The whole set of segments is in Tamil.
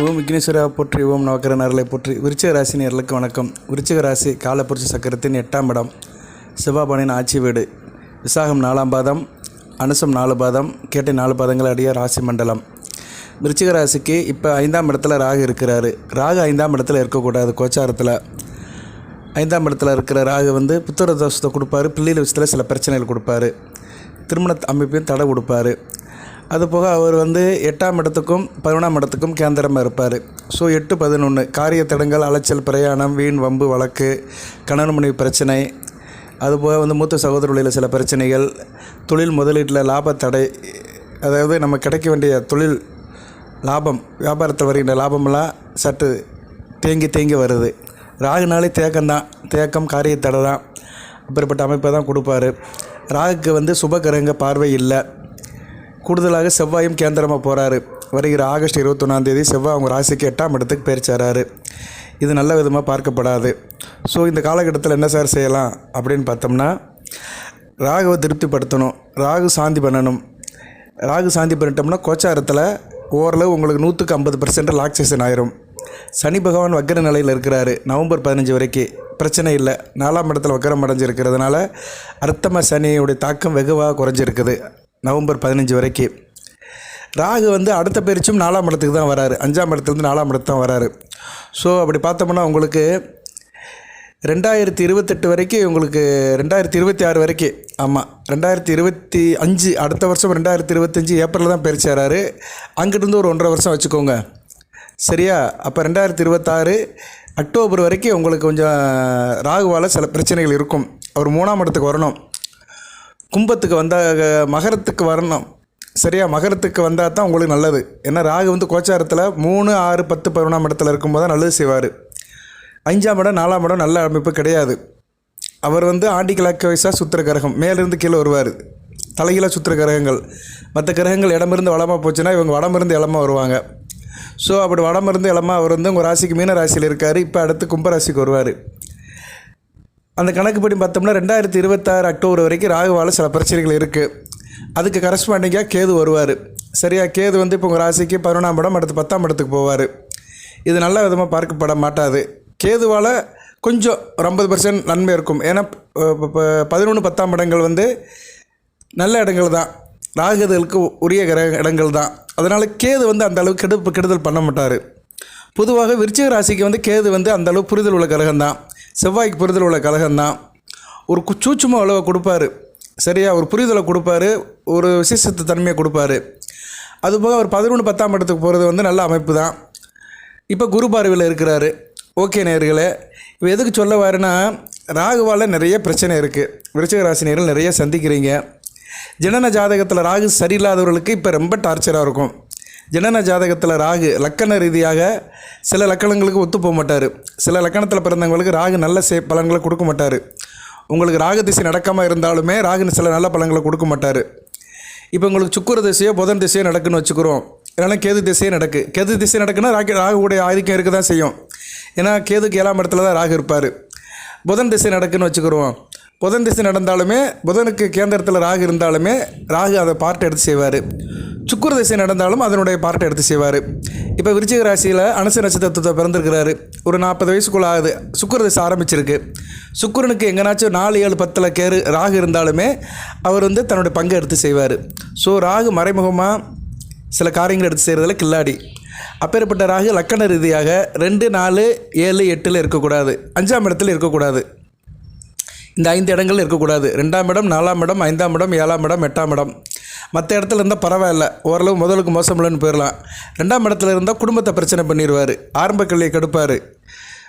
ஓம் விக்னேஸ்வரா போற்றி ஓம் நவக்கர நரலை போற்றி. விருச்சிக ராசி நேர்களுக்கு வணக்கம். விருச்சிக ராசி காலப்புரட்சி சக்கரத்தின் எட்டாம் இடம். சிவாபானின் ஆட்சி வீடு. விசாகம் நாலாம் பாதம் அனுசம் நாலு பாதம் கேட்டை நாலு பாதங்கள் அடிய ராசி மண்டலம். விருச்சிக ராசிக்கு இப்போ ஐந்தாம் இடத்துல ராகு இருக்கிறாரு. ராகு ஐந்தாம் இடத்துல இருக்கக்கூடாது கோச்சாரத்தில். ஐந்தாம் இடத்துல இருக்கிற ராகு வந்து புத்திர தோஷத்தை கொடுப்பாரு பிள்ளைகள் விஷயத்தில் சில பிரச்சனைகள் கொடுப்பாரு. திருமண அமைப்பையும் தடை கொடுப்பாரு அதுபோக அவர் வந்து எட்டாம் இடத்துக்கும் பதினொன்றாம் இடத்துக்கும் கேந்திரமாக இருப்பார். ஸோ எட்டு பதினொன்று காரிய தடங்கள் அலைச்சல் பிரயாணம் வீண் வம்பு வழக்கு கணவன் மனைவி பிரச்சனை அதுபோக வந்து மூத்த சகோதரர்களில் சில பிரச்சனைகள் தொழில் முதலீட்டில் லாபத்தடை அதாவது நம்ம கிடைக்க வேண்டிய தொழில் லாபம் வியாபாரத்தில் வருகின்ற லாபமெல்லாம் சற்று தேங்கி தேங்கி வருது. ராகுனாலே தேக்கம்தான் தேக்கம் காரிய தடை தான் அப்படிப்பட்ட அமைப்பை தான் கொடுப்பாரு. ராகுக்கு வந்து சுபகிரக பார்வை இல்லை. கூடுதலாக செவ்வாயும் கேந்திரமாக போகிறாரு வருகிற ஆகஸ்ட் இருபத்தொன்னாந்தேதி செவ்வாய் அவங்க ராசிக்கு எட்டாம் இடத்துக்கு பயிற்சிறாரு இது நல்ல விதமாக பார்க்கப்படாது. ஸோ இந்த காலகட்டத்தில் என்ன சார் செய்யலாம் அப்படின்னு பார்த்தோம்னா ராகுவை திருப்திப்படுத்தணும். ராகு சாந்தி பண்ணணும். ராகு சாந்தி பண்ணிட்டோம்னா கோச்சாரத்தில் ஓரளவு உங்களுக்கு நூற்றுக்கு ஐம்பது பர்சன்ட் ரிலாக்ஸேஷன் ஆயிரும். சனி பகவான் வக்கர நிலையில் இருக்கிறாரு. நவம்பர் பதினஞ்சு வரைக்கும் பிரச்சனை இல்லை. நாலாம் இடத்துல வக்கரம் அடைஞ்சிருக்கிறதுனால அர்த்தம சனியுடைய தாக்கம் வெகுவாக குறைஞ்சிருக்குது. நவம்பர் பதினஞ்சு வரைக்கும் ராகு வந்து அடுத்த பயிற்சியும் நாலாம் இடத்துக்கு தான் வராரு. அஞ்சாம் இடத்துலேருந்து நாலாம் இடத்துக்கு தான் வராரு. ஸோ அப்படி பார்த்தோம்னா உங்களுக்கு ரெண்டாயிரத்தி இருபத்தெட்டு வரைக்கும் உங்களுக்கு ரெண்டாயிரத்தி இருபத்தி ஆறு வரைக்கும் ஆமாம் ரெண்டாயிரத்தி இருபத்தி அஞ்சு அடுத்த வருஷம் ரெண்டாயிரத்தி இருபத்தஞ்சி ஏப்ரலில் தான் பயிற்சியாராரு அங்கிட்டிருந்து ஒரு ஒன்றரை வருஷம் வச்சுக்கோங்க. சரியா? அப்போ ரெண்டாயிரத்தி இருபத்தாறு அக்டோபர் வரைக்கும் உங்களுக்கு கொஞ்சம் ராகுவால் சில பிரச்சனைகள் இருக்கும். அவர் மூணாம் இடத்துக்கு வரணும். கும்பத்துக்கு வந்தால் மகரத்துக்கு வரணும். சரியா? மகரத்துக்கு வந்தால் தான் உங்களுக்கு நல்லது. ஏன்னா ராகு வந்து கோச்சாரத்தில் மூணு ஆறு பத்து பதினொன்றாம் இடத்துல இருக்கும்போது தான் நல்லது செய்வார். அஞ்சாம் இடம் நாலாம் இடம் நல்ல அமைப்பு கிடையாது. அவர் வந்து ஆண்டி கிழக்கு வயசாக சுத்திர கிரகம் மேலிருந்து கீழே வருவார். தலைகீழ சுத்திர கிரகங்கள். மற்ற கிரகங்கள் இடமிருந்து வளமாக போச்சுன்னா இவங்க வடமிருந்து இளமாக வருவாங்க. ஸோ அப்படி வடமிருந்து இளமா அவர் வந்து உங்கள் ராசிக்கு மீன ராசியில் இருக்கார். இப்போ அடுத்து கும்பராசிக்கு வருவார். அந்த கணக்குப்படி பார்த்தோம்னா ரெண்டாயிரத்தி இருபத்தாறு அக்டோபர் வரைக்கும் ராகுவால் சில பிரச்சனைகள் இருக்குது அதுக்கு கரஸ்பாண்டிங்காக கேது வருவார். சரியா கேது வந்து இப்போ உங்கள் ராசிக்கு பதினொன்றாம் இடம் அடுத்து பத்தாம் இடத்துக்கு போவார். இது நல்ல விதமாக பார்க்கப்பட மாட்டாது. கேதுவால் கொஞ்சம் ஒரு ஐம்பது பர்சன்ட் நன்மை இருக்கும். ஏன்னா இப்போ பதினொன்று பத்தாம் இடங்கள் வந்து நல்ல இடங்கள் தான். ராகுதலுக்கு உரிய கிரக இடங்கள் தான். அதனால் கேது வந்து அந்த அளவுக்கு கெடுப்பு கெடுதல் பண்ண மாட்டார். பொதுவாக விருச்சிக ராசிக்கு வந்து கேது வந்து அந்த அளவு புரிதல் உள்ள கழகம் தான். செவ்வாய்க்கு புரிதல் உள்ள கழகம் தான். ஒரு கு- சூட்சும அளவை கொடுப்பாரு. சரியா? ஒரு புரிதலை கொடுப்பாரு. ஒரு விசேஷத்து தன்மையை கொடுப்பாரு. அதுபோக அவர் பதினொன்று பத்தாம் இடத்துக்கு போகிறது வந்து நல்ல அமைப்பு தான். இப்போ குரு பார்வையில் இருக்கிறாரு. ஓகே நேர்களே இப்போ எதுக்கு சொல்ல வரேன்னா ராகுவால் நிறைய பிரச்சனை இருக்குது விருச்சிக ராசி நேர்கள் நிறைய சந்திக்கிறீங்க. ஜனன ஜாதகத்தில் ராகு சரியில்லாதவர்களுக்கு இப்போ ரொம்ப டார்ச்சராக இருக்கும். ஜனன ஜாதகத்தில் ராகு லக்கண ரீதியாக சில லக்கணங்களுக்கு ஒத்து போக மாட்டார். சில லக்கணத்தில் பிறந்தவங்களுக்கு ராகு நல்ல சே பலன்களை கொடுக்க மாட்டார். உங்களுக்கு ராகு திசை நடக்காமல் இருந்தாலுமே ராகு சில நல்ல பலன்களை கொடுக்க மாட்டார். இப்போ உங்களுக்கு சுக்குர திசையோ புதன் திசையோ நடக்குன்னு வச்சுக்கிறோம். இல்லைனா கேது திசையே நடக்கு. கேது திசை நடக்குன்னா ராகு ராகுடைய ஆதிக்கம் இருக்க தான் செய்யும். ஏன்னா கேதுக்கு ஏழாம் இடத்துல தான் ராகு இருப்பார். புதன் திசை நடக்குன்னு வச்சுக்கிறோம். புதன் திசை நடந்தாலுமே புதனுக்கு கேந்திரத்தில் ராகு இருந்தாலுமே ராகு அதை பார்ட் எடுத்து செய்வார். சுக்குர திசை நடந்தாலும் அதனுடைய பார்ட்டை எடுத்து செய்வார். இப்போ விருச்சிக ராசியில் அனுச நட்சத்திரத்தை பிறந்திருக்கிறாரு. ஒரு நாற்பது வயசுக்குள்ள ஆகுது. சுக்குர திசை ஆரம்பிச்சிருக்கு. சுக்குரனுக்கு எங்கேனாச்சும் நாலு ஏழு பத்தில் கேரு ராகு இருந்தாலுமே அவர் வந்து தன்னுடைய பங்கை எடுத்து செய்வார். ஸோ ராகு மறைமுகமாக சில காரியங்கள் எடுத்து செய்கிறதுல கில்லாடி. அப்பேற்பட்ட ராகு லக்கண ரீதியாக ரெண்டு நாலு ஏழு எட்டில் இருக்கக்கூடாது. அஞ்சாம் இடத்துல இருக்கக்கூடாது. இந்த ஐந்து இடங்கள் இருக்கக்கூடாது. ரெண்டாம் இடம் நாலாம் இடம் ஐந்தாம் இடம் ஏழாம் இடம் எட்டாம் இடம். மற்ற இடத்துல இருந்தால் பரவாயில்ல. ஓரளவு முதலுக்கு மோசமில்லைன்னு போயிடலாம் ரெண்டாம் இடத்துல இருந்தால் குடும்பத்தை பிரச்சனை பண்ணிடுவார் ஆரம்ப கல்வியை கெடுப்பார்.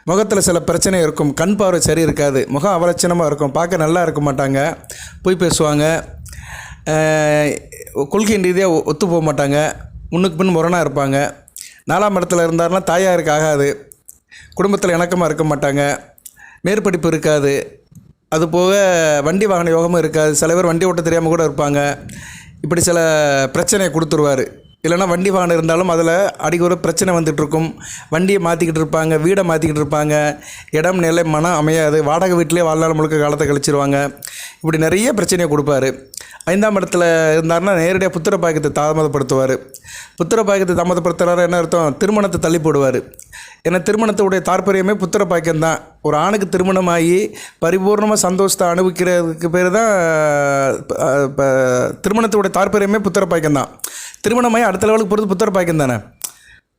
முகத்தில் சில பிரச்சனை இருக்கும். கண் பார்வை சரி இருக்காது. முகம் அவலட்சணமாக இருக்கும். பார்க்க நல்லா இருக்க மாட்டாங்க. போய் பேசுவாங்க. கொள்கை கொள்கையின் ரீதியாக ஒத்து போக மாட்டாங்க. முன்னுக்கு பின் முரணாக இருப்பாங்க. நாலாம் இடத்துல இருந்தாருன்னா தாயாருக்கு ஆகாது. குடும்பத்தில் இணக்கமாக இருக்க மாட்டாங்க. மேற்படிப்பு இருக்காது. அது போக வண்டி வாகன யோகமும் இருக்காது. சில பேர் வண்டி ஓட்ட தெரியாமல் கூட இருப்பாங்க. இப்படி சில பிரச்சனையை கொடுத்துருவார். இல்லைனா வண்டி வாகனம் இருந்தாலும் அதில் அடிக்க ஒரு பிரச்சனை வந்துகிட்ருக்கும் வண்டியை மாற்றிக்கிட்டு இருப்பாங்க வீடை மாற்றிக்கிட்டு இருப்பாங்க. இடம் நிலை மனம் அமையாது. வாடகை வீட்டிலே வாழ்நாள் முழுக்க காலத்தை கழிச்சிருவாங்க. இப்படி நிறைய பிரச்சனையை கொடுப்பாரு. ஐந்தாம் இடத்துல இருந்தார்னா நேரடியாக புத்திர பாக்கியத்தை தாமதப்படுத்துவார். புத்திர பாக்கியத்தை தாமதப்படுத்துறாரு என்ன அர்த்தம்? திருமணத்தை தள்ளி போடுவார். ஏன்னா திருமணத்துடைய தாற்பயமே புத்திர பாக்கியம்தான் ஒரு ஆணுக்கு திருமணமாகி பரிபூர்ணமாக சந்தோஷத்தை அனுபவிக்கிறதுக்கு பேர் தான் திருமணத்துடைய தாற்பயமே புத்திர பாக்கியம்தான் திருமணமாகி அடுத்த லெவலுக்கு போகிறது புத்திர பாக்கியம் தானே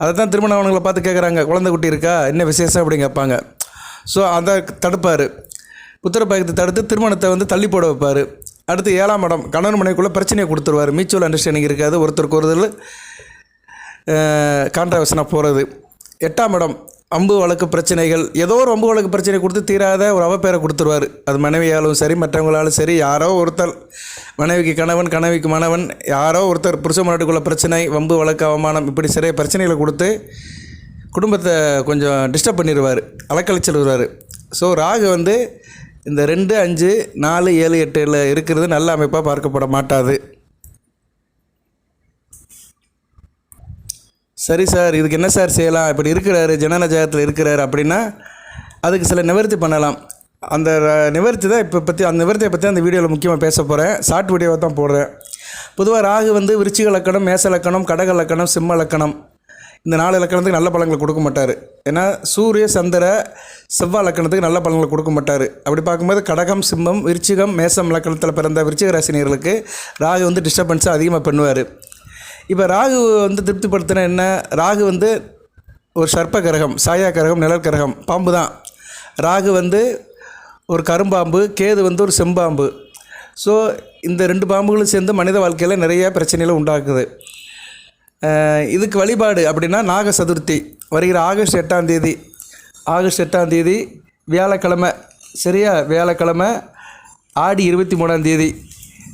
அதை தான் திருமணம் அவனுங்களை பார்த்து கேட்குறாங்க குழந்தை குட்டி இருக்கா? என்ன விசேஷம் அப்படின்னு கேட்பாங்க. ஸோ அதை தடுப்பார். புத்திர பாக்கியத்தை தடுத்து திருமணத்தை வந்து தள்ளி போட வைப்பார். அடுத்து ஏழாம் இடம் கணவன் மனைவிக்குள்ளே பிரச்சனையை கொடுத்துருவார். மியூச்சுவல் அண்டர்ஸ்டாண்டிங் இருக்காது. ஒருத்தருக்கு ஒருத்தர் கான்ட்ராவர்ஷனாக போகிறது எட்டாம் இடம் அம்பு வழக்கு பிரச்சனைகள். ஏதோ ஒரு அம்பு வழக்கு பிரச்சனை கொடுத்து தீராத ஒரு அவப்பேரை கொடுத்துருவார். அது மனைவியாலும் சரி மற்றவங்களாலும் சரி யாரோ ஒருத்தர் மனைவிக்கு கணவன் கணவிக்கு மணவன் யாரோ ஒருத்தர் புருஷ முன்னாடிக்குள்ள பிரச்சனை வம்பு வழக்கு அவமானம் இப்படி சிறைய பிரச்சனைகளை கொடுத்து குடும்பத்தை கொஞ்சம் டிஸ்டர்ப் பண்ணிடுவார் அலக்கழிச்சல் விடுவார் ஸோ ராகு வந்து இந்த ரெண்டு அஞ்சு நாலு ஏழு எட்டில் இருக்கிறது நல்ல அமைப்பாக பார்க்கப்பட மாட்டாது. சரி சார் இதுக்கு என்ன சார் செய்யலாம்? இப்படி இருக்கிறாரு ஜனன இருக்கிறார் இருக்கிறாரு அப்படின்னா அதுக்கு சில நிவர்த்தி பண்ணலாம். அந்த நிவர்த்தி தான் இப்போ பற்றி அந்த நிவர்த்தியை பற்றி அந்த வீடியோவில் முக்கியமாக பேச போகிறேன் ஷார்ட் வீடியோவை தான் போடுறேன். பொதுவாக ராகு வந்து விருச்சிக லக்கணம் மேச லக்கணம் கடக லக்கணம் சிம்ம லக்கணம். இந்த நாலு இலக்கணத்துக்கு நல்ல பலன்களை கொடுக்க மாட்டார். ஏன்னா சூரிய சந்திர செவ்வாய் லக்கணத்துக்கு நல்ல பலன்களை கொடுக்க மாட்டார். அப்படி பார்க்கும்போது கடகம் சிம்மம் விருச்சிகம் மேசம் இலக்கணத்தில் பிறந்த விருச்சிக ராசினியர்களுக்கு ராகு வந்து டிஸ்டர்பன்ஸாக அதிகமாக பண்ணுவார். இப்போ ராகு வந்து திருப்திப்படுத்தின என்ன? ராகு வந்து ஒரு சர்ப்ப கிரகம் சாயா கிரகம் நிழல் கிரகம் பாம்பு தான். ராகு வந்து ஒரு கரும்பாம்பு கேது வந்து ஒரு செம்பாம்பு. ஸோ இந்த ரெண்டு பாம்புகளும் சேர்ந்து மனித வாழ்க்கையில் நிறைய பிரச்சனைகளை உண்டாக்குது. இதுக்கு வழிபாடு அப்படின்னா நாக சதுர்த்தி வருகிற ஆகஸ்ட் எட்டாம் தேதி ஆகஸ்ட் எட்டாம் தேதி வியாழக்கிழமை சரியா? வியாழக்கிழமை ஆடி இருபத்தி மூணாம் தேதி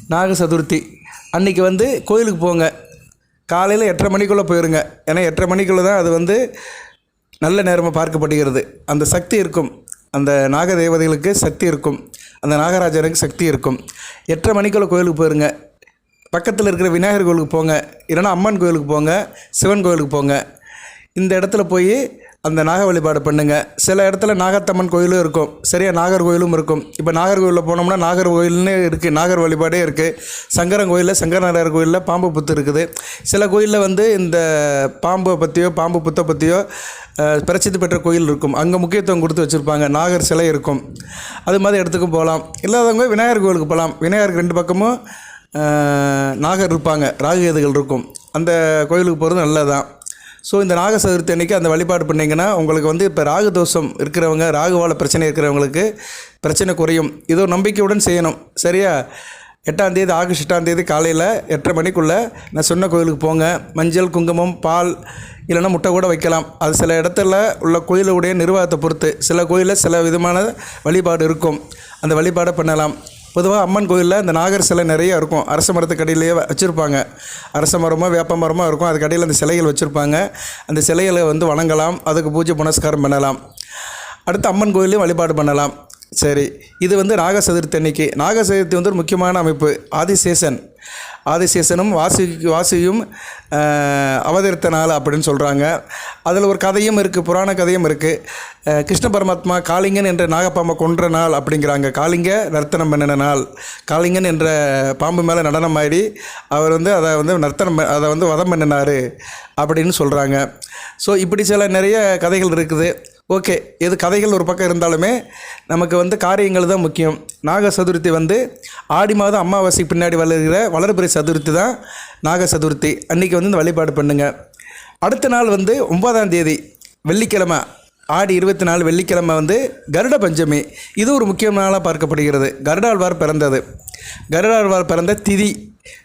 நாக சதுர்த்தி அன்றைக்கி வந்து கோயிலுக்கு போங்க. காலையில் எட்டரை மணிக்குள்ளே போயிருங்க. ஏன்னா எட்டரை மணிக்குள்ளே தான் அது வந்து நல்ல நேரமாக பார்க்கப்படுகிறது. அந்த சக்தி இருக்கும். அந்த நாக தேவதைகளுக்கு சக்தி இருக்கும். அந்த நாகராஜனுக்கு சக்தி இருக்கும். எட்டரை மணிக்குள்ளே கோயிலுக்கு போயிருங்க. பக்கத்தில் இருக்கிற விநாயகர் கோயிலுக்கு போங்க. இல்லைன்னா அம்மன் கோயிலுக்கு போங்க. சிவன் கோயிலுக்கு போங்க. இந்த இடத்துல போய் அந்த நாக வழிபாடு பண்ணுங்கள் சில இடத்துல நாகத்தம்மன் கோயிலும் இருக்கும். சரியா நாகர் கோயிலும் இருக்கும். இப்போ நாகர்கோயிலில் போனோம்னா நாகர் கோயில்னு இருக்குது நாகர் வழிபாடே இருக்குது சங்கரன் கோயிலில் சங்கரநாராயர் கோயிலில் பாம்பு புத்து இருக்குது. சில கோயிலில் வந்து இந்த பாம்பை பற்றியோ பாம்பு புத்தை பற்றியோ பிரசித்தி பெற்ற கோயில் இருக்கும். அங்கே முக்கியத்துவம் கொடுத்து வச்சுருப்பாங்க. நாகர் சிலை இருக்கும். அது மாதிரி இடத்துக்கும் போகலாம் இல்லாதவங்க விநாயகர் கோயிலுக்கு போகலாம் விநாயகருக்கு ரெண்டு பக்கமும் நாகர் இருப்பாங்க ராககேதுகள் இருக்கும். அந்த கோயிலுக்கு போகிறது நல்லது தான் ஸோ இந்த நாக சதுர்த்தி அன்னைக்கு அந்த வழிபாடு பண்ணிங்கன்னா உங்களுக்கு வந்து இப்போ ராகு தோஷம் இருக்கிறவங்க ராகுவால் பிரச்சனை இருக்கிறவங்களுக்கு பிரச்சனை குறையும். இதோ நம்பிக்கையுடன் செய்யணும். சரியா? எட்டாந்தேதி ஆகஸ்ட் எட்டாந்தேதி காலையில் எட்டரை மணிக்குள்ளே நான் சொன்ன கோயிலுக்கு போங்க. மஞ்சள் குங்குமம் பால் இல்லைன்னா முட்டை கூட வைக்கலாம். அது சில இடத்துல உள்ள கோயிலுடைய நிர்வாகத்தை பொறுத்து சில கோயிலில் சில விதமான வழிபாடு இருக்கும். அந்த வழிபாடை பண்ணலாம். பொதுவாக அம்மன் கோயிலில் இந்த நாகர் சிலை நிறைய இருக்கும். அரச மரத்துக்கு அடியிலேயே வச்சுருப்பாங்க. அரச மரமோ வேப்ப மரமோ இருக்கும். அதுக்கு அடியில் அந்த சிலைகள் வச்சுருப்பாங்க. அந்த சிலைகளை வந்து வணங்கலாம். அதுக்கு பூஜை புனஸ்காரம் பண்ணலாம். அடுத்து அம்மன் கோயிலையும் வழிபாடு பண்ணலாம். சரி இது வந்து நாக சதுர்த்தி அன்னைக்கு. நாக சதுர்த்தி வந்து ஒரு முக்கியமான அமைப்பு. ஆதிசேஷன். ஆதிசேஷனும் வாசி வாசியும் அவதரித்த நாள் அப்படின்னு சொல்கிறாங்க அதில் ஒரு கதையும் இருக்குது புராண கதையும் இருக்குது கிருஷ்ண பரமாத்மா காளிங்கன் என்ற நாகப்பாம்பை கொன்ற நாள் அப்படிங்கிறாங்க. காளிங்க நர்த்தனம் பண்ணின நாள். காளிங்கன் என்ற பாம்பு மேலே நடனம் ஆடி அவர் வந்து அதை வந்து நர்த்தனம் அதை வந்து வதம் பண்ணினார் அப்படின்னு சொல்கிறாங்க ஸோ இப்படி சில நிறைய கதைகள் இருக்குது. ஓகே எது கதைகள் ஒரு பக்கம் இருந்தாலுமே நமக்கு வந்து காரியங்கள் தான் முக்கியம். நாக சதுர்த்தி வந்து ஆடி மாதம் அமாவாசைக்கு பின்னாடி வளர்கிற வளர்பிறை சதுர்த்தி தான் நாக சதுர்த்தி. அன்றைக்கி வந்து இந்த வழிபாடு பண்ணுங்கள் அடுத்த நாள் வந்து ஒன்பதாம் தேதி வெள்ளிக்கிழமை ஆடி இருபத்தி நாலு வெள்ளிக்கிழமை வந்து கருட பஞ்சமி. இது ஒரு முக்கியமான நாளாக பார்க்கப்படுகிறது. கருடாழ்வார் பிறந்தது. கருடாழ்வார் பிறந்த திதி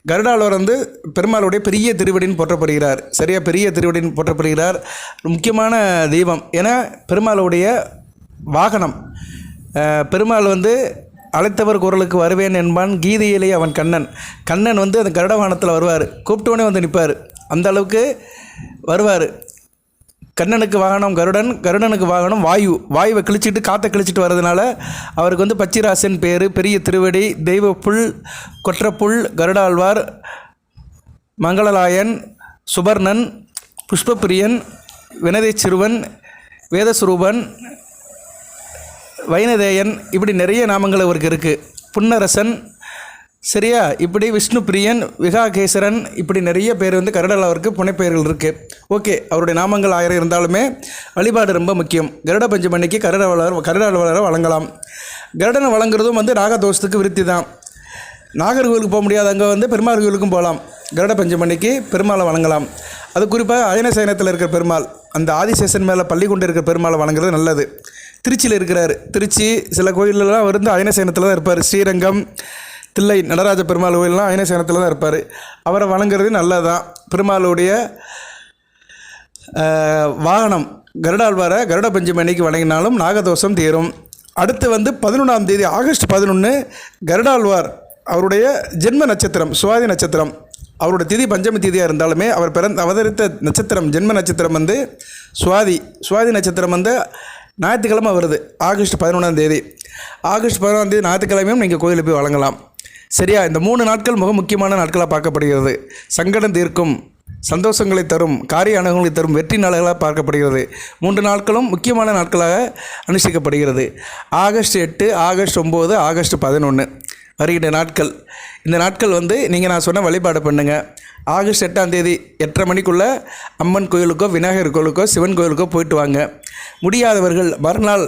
கருடாளர் வந்து பெருமாளுடைய பெரிய திருவடின்னு போற்றப்படுகிறார். சரியா? பெரிய திருவடின்னு போற்றப்படுகிறார். முக்கியமான தெய்வம். ஏன்னா பெருமாளுடைய வாகனம். பெருமாள் வந்து அழைத்தவர் குரலுக்கு வருவேன் என்பான் கீதையிலே அவன் கண்ணன். கண்ணன் வந்து அந்த கருட வாகனத்தில் வருவார். கூப்பிட்டோன்னே வந்து நிற்பார் அந்த அளவுக்கு வருவார். கண்ணனுக்கு வாகனம் கருடன் கருடனுக்கு வாகனம் வாயு வாயுவை கிழிச்சிட்டு காற்றை கிழிச்சிட்டு வர்றதுனால அவருக்கு வந்து பச்சிராசன் பேர் பெரிய திருவடி தெய்வ புல் கொற்றப்புல் கருடாழ்வார் மங்களலாயன் சுபர்ணன் புஷ்பப்பிரியன் வினதை சிறுவன் வேதஸ்வரூபன் வைனதேயன் இப்படி நிறைய நாமங்கள் அவருக்கு இருக்குது புன்னரசன் சரியா? இப்படி விஷ்ணு பிரியன் விகாகேசரன் இப்படி நிறைய பேர் வந்து கருடலாவிற்கு புனைப்பெயர்கள் இருக்குது ஓகே அவருடைய நாமங்கள் ஆயிரம் இருந்தாலுமே வழிபாடு ரொம்ப முக்கியம். கருட பஞ்சமணிக்கு கருட வளர் கருட வளர வழங்கலாம். கருடனை வழங்குறதும் வந்து நாகதோஷத்துக்கு விருத்தி தான். நாகர்கோவிலுக்கு போக முடியாதவங்க வந்து பெருமாள் கோவிலுக்கும் போகலாம். கருட பஞ்சமணிக்கு பெருமாளை வழங்கலாம். அது குறிப்பாக அயனசயனத்தில் இருக்கிற பெருமாள் அந்த ஆதிசேஷன் மேலே பள்ளி கொண்டு இருக்கிற பெருமாளை வழங்குறது நல்லது. திருச்சியில் இருக்கிறார். திருச்சி சில கோயிலெலாம் வந்து அயனசயனத்தில் தான் இருப்பார். ஸ்ரீரங்கம் தில்லை நடராஜ பெருமாள் கோயிலெலாம் அயனசயனத்தில் தான் இருப்பார். அவரை வணங்குறது நல்லது தான் பெருமாளுடைய வாகனம் கருடாழ்வாரை கருட பஞ்சமி அன்னைக்கு வணங்கினாலும் நாகதோஷம் தீரும். அடுத்து வந்து பதினொன்றாம் தேதி ஆகஸ்ட் பதினொன்று கருடாழ்வார் அவருடைய ஜென்ம நட்சத்திரம் சுவாதி நட்சத்திரம். அவருடைய திதி பஞ்சமி திதியாக இருந்தாலுமே அவர் பிறந்த அவதரித்த நட்சத்திரம் ஜென்ம நட்சத்திரம் வந்து சுவாதி. சுவாதி நட்சத்திரம் வந்து ஞாயிற்றுக்கிழமை வருது ஆகஸ்ட் பதினொன்றாம் தேதி. ஆகஸ்ட் பதினொன்றாம் தேதி ஞாயிற்றுக்கிழமையும் நீங்கள் கோயிலுக்கு போய் வழங்கலாம். சரியா? இந்த மூணு நாட்கள் மிக முக்கியமான நாட்களாக பார்க்கப்படுகிறது. சங்கடம் தீர்க்கும் சந்தோஷங்களை தரும் காரிய அனுகூலங்களை தரும் வெற்றி நாள்களாக பார்க்கப்படுகிறது. மூன்று நாட்களும் முக்கியமான நாட்களாக அனுஷ்டிக்கப்படுகிறது. ஆகஸ்ட் எட்டு ஆகஸ்ட் ஒம்பது ஆகஸ்ட் பதினொன்று வருகின்ற நாட்கள். இந்த நாட்கள் வந்து நீங்கள் நான் சொன்ன வழிபாடு பண்ணுங்கள் ஆகஸ்ட் எட்டாம் தேதி எட்டரை மணிக்குள்ளே அம்மன் கோயிலுக்கோ விநாயகர் கோயிலுக்கோ சிவன் கோயிலுக்கோ போயிட்டு வாங்க. முடியாதவர்கள் மறுநாள்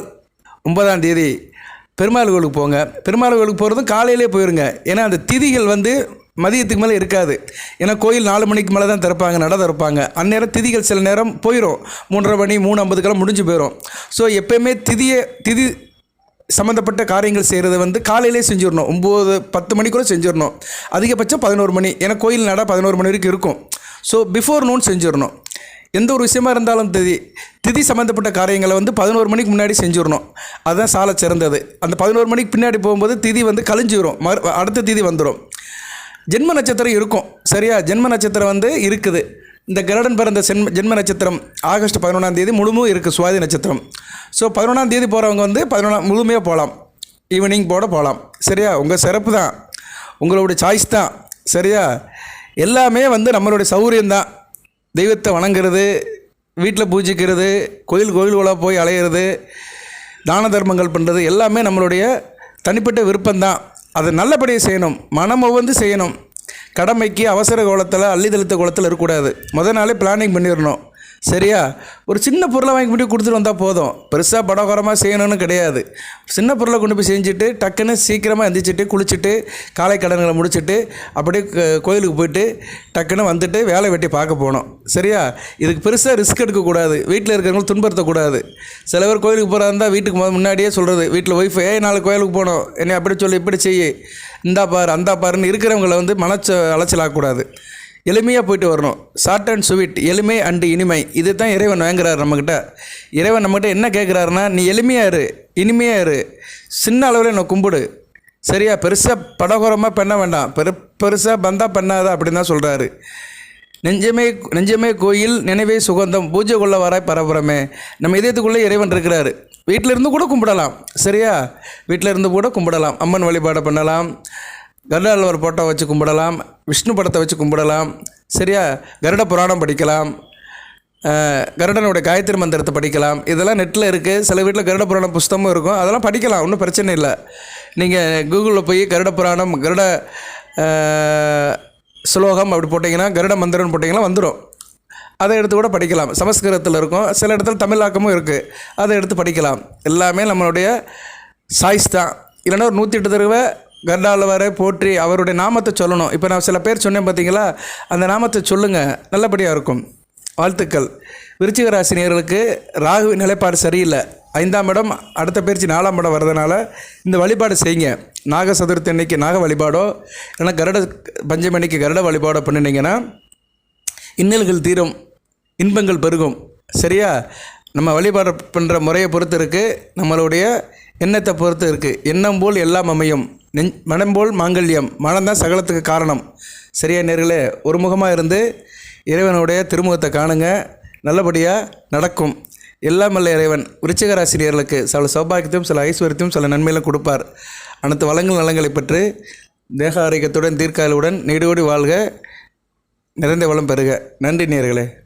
ஒன்பதாம் தேதி பெருமாள் கோயிலுக்கு போங்க. பெருமாள் கோயிலுக்கு போகிறதும் காலையிலே போயிருங்க. ஏன்னா அந்த திதிகள் வந்து மதியத்துக்கு மேலே இருக்காது. ஏன்னா கோயில் நாலு மணிக்கு மேலே தான் திறப்பாங்க நட திறப்பாங்க. அந்நேரம் திதிகள் சில நேரம் போயிடும் மூன்றரை மணி மூணு ஐம்பதுக்கெல்லாம் முடிஞ்சு போயிடும் ஸோ எப்போயுமே திதியை திதி சம்மந்தப்பட்ட காரியங்கள் செய்கிறது வந்து காலையிலே செஞ்சிடணும். ஒம்பது பத்து மணிக்குள்ளே செஞ்சிடணும். அதிகபட்சம் பதினோரு மணி. ஏன்னா கோயில் நட பதினோரு மணி வரைக்கும் இருக்கும். ஸோ பிஃபோர் நூன் செஞ்சிடணும். எந்த ஒரு விஷயமா இருந்தாலும் திதி திதி சம்மந்தப்பட்ட காரியங்களை வந்து பதினோரு மணிக்கு முன்னாடி செஞ்சிடணும். அதுதான் சாலை சிறந்தது. அந்த பதினோரு மணிக்கு பின்னாடி போகும்போது திதி வந்து கழிஞ்சிரும். மறு அடுத்த திதி வந்துடும் ஜென்ம நட்சத்திரம் இருக்கும். சரியா? ஜென்ம நட்சத்திரம் வந்து இருக்குது. இந்த கருடன் பிறந்த சென்ம ஜென்ம நட்சத்திரம் ஆகஸ்ட் பதினொன்றாம் தேதி முழுமும் இருக்குது சுவாதி நட்சத்திரம். ஸோ பதினொன்றாம் தேதி போகிறவங்க வந்து பதினொன்றாம் முழுமையாக போகலாம் ஈவினிங் போட போகலாம் சரியா? உங்கள் சிறப்பு தான். உங்களுடைய சாய்ஸ் தான். சரியா? எல்லாமே வந்து நம்மளுடைய சௌகரியம்தான். தெய்வத்தை வணங்குறது வீட்டில் பூஜிக்கிறது கோயில் கோயில்களாக போய் அலையிறது தான தர்மங்கள் பண்ணுறது எல்லாமே நம்மளுடைய தனிப்பட்ட விருப்பம்தான். அதை நல்லபடியாக செய்யணும். மனம் வந்து செய்யணும். கடமைக்கு அவசர கோலத்தில் அள்ளிதழுத்த கோலத்தில் இருக்கக்கூடாது. முத நாளே பிளானிங் பண்ணிடணும். சரியா? ஒரு சின்ன பொருளை வாங்கி கொண்டு கொடுத்துட்டு வந்தால் போதும். பெருசாக படகரமாக செய்யணும்னு கிடையாது. சின்ன பொருளை கொண்டு போய் செஞ்சுட்டு டக்குன்னு சீக்கிரமாக எந்திரிச்சிட்டு குளிச்சுட்டு காலை கடன்களை முடிச்சுட்டு அப்படியே கோயிலுக்கு போயிட்டு டக்குன்னு வந்துட்டு வேலை வெட்டி பார்க்க போகணும். சரியா? இதுக்கு பெருசாக ரிஸ்க் எடுக்கக்கூடாது. வீட்டில் இருக்கிறவங்க துன்படுத்தக்கூடாது சில பேர் கோயிலுக்கு போகிறதா இருந்தால் வீட்டுக்கு முன்னாடியே சொல்கிறது வீட்டில் ஒய்ஃப் ஏ நாளைக்கு கோயிலுக்கு போகணும். என்னை அப்படி சொல்லி இப்படி செய்யு. இந்தா பாரு அந்தா பாருன்னு இருக்கிறவங்கள வந்து மனச்ச அலைச்சலாகக்கூடாது எளிமையாக போயிட்டு வரணும். ஷார்ட் அண்ட் ஸ்வீட் எளிமை அண்டு இனிமை. இது தான் இறைவன் வாங்குறாரு நம்மக்கிட்ட இறைவன் நம்மகிட்ட என்ன கேட்குறாருன்னா நீ எளிமையாக இரு இனிமையாக இரு. சின்ன அளவில் என்னை கும்பிடு. சரியா? பெருசாக படகுரமாக பண்ண வேண்டாம். பெரு பெருசாக பந்தா பண்ணாத அப்படின்னு தான் சொல்கிறாரு நெஞ்சமே நெஞ்சமே கோயில் நினைவே சுகந்தம் பூஜை கொள்ள வராய் பரபரமே. நம்ம இதயத்துக்குள்ளே இறைவன் இருக்கிறாரு. வீட்டில் இருந்து கூட கும்பிடலாம். சரியா? வீட்டில் இருந்து கூட கும்பிடலாம். அம்மன் வழிபாடு பண்ணலாம். கருடாழ்வார் போட்டோ வச்சு கும்பிடலாம் விஷ்ணு படத்தை வச்சு கும்பிடலாம் சரியா? கருட புராணம் படிக்கலாம் கருடனுடைய காயத்ரி மந்திரத்தை படிக்கலாம். இதெல்லாம் நெட்டில் இருக்குது சில வீட்டில் கருட புராணம் புஸ்தகமும் இருக்கும். அதெல்லாம் படிக்கலாம். ஒன்றும் பிரச்சனை இல்லை. நீங்கள் கூகுளில் போய் கருட புராணம் கருட ஸ்லோகம் அப்படி போட்டிங்கன்னா கருட மந்திரம்னு போட்டிங்கன்னா வந்துடும் அதை எடுத்து கூட படிக்கலாம். சமஸ்கிருதத்தில் இருக்கும். சில இடத்துல தமிழாக்கமும் இருக்குது அதை எடுத்து படிக்கலாம். எல்லாமே நம்மளுடைய சாய்ஸ் தான். இல்லைன்னா ஒரு நூற்றி எட்டு தடவை கர்டாலவரை போற்றி அவருடைய நாமத்தை சொல்லணும். இப்போ நான் சில பேர் சொன்னேன் பார்த்தீங்களா அந்த நாமத்தை சொல்லுங்கள் நல்லபடியாக இருக்கும். வாழ்த்துக்கள். விருச்சிக ராசினியர்களுக்கு ராகு நிலைப்பாடு சரியில்லை. ஐந்தாம் இடம் அடுத்த பயிற்சி நாலாம் இடம் வர்றதுனால இந்த வழிபாடு செய்யுங்க. நாக சதுர்த்தி அன்னைக்கு நாக வழிபாடோ இல்லைனா கருட பஞ்சமி அன்னைக்கு கருட வழிபாடோ பண்ணினீங்கன்னா இன்னல்கள் தீரும். இன்பங்கள் பெருகும். சரியா? நம்ம வழிபாடு பண்ணுற முறையை பொறுத்து இருக்குது நம்மளுடைய எண்ணத்தை பொறுத்து இருக்குது எண்ணம் போல் எல்லாம் அமையும். நெஞ் மனம் போல் மாங்கல்யம். மனம்தான் சகலத்துக்கு காரணம். சரியா நேர்களே ஒருமுகமாக இருந்து இறைவனுடைய திருமுகத்தை காணுங்க. நல்லபடியாக நடக்கும். எல்லாம் வல்ல இறைவன். விருச்சிக ராசினியர்களுக்கு சில சௌபாகியத்தையும் சில ஐஸ்வர்யத்தையும் சில நன்மையிலும் கொடுப்பார். அனைத்து வளங்கள் நலங்களை பெற்று தேக ஆரோக்கியத்துடன் தீர்க்காயலுடன் நீடோடி வாழ்க. நிறைந்த வளம் பெறுக. நன்றி நேர்களே.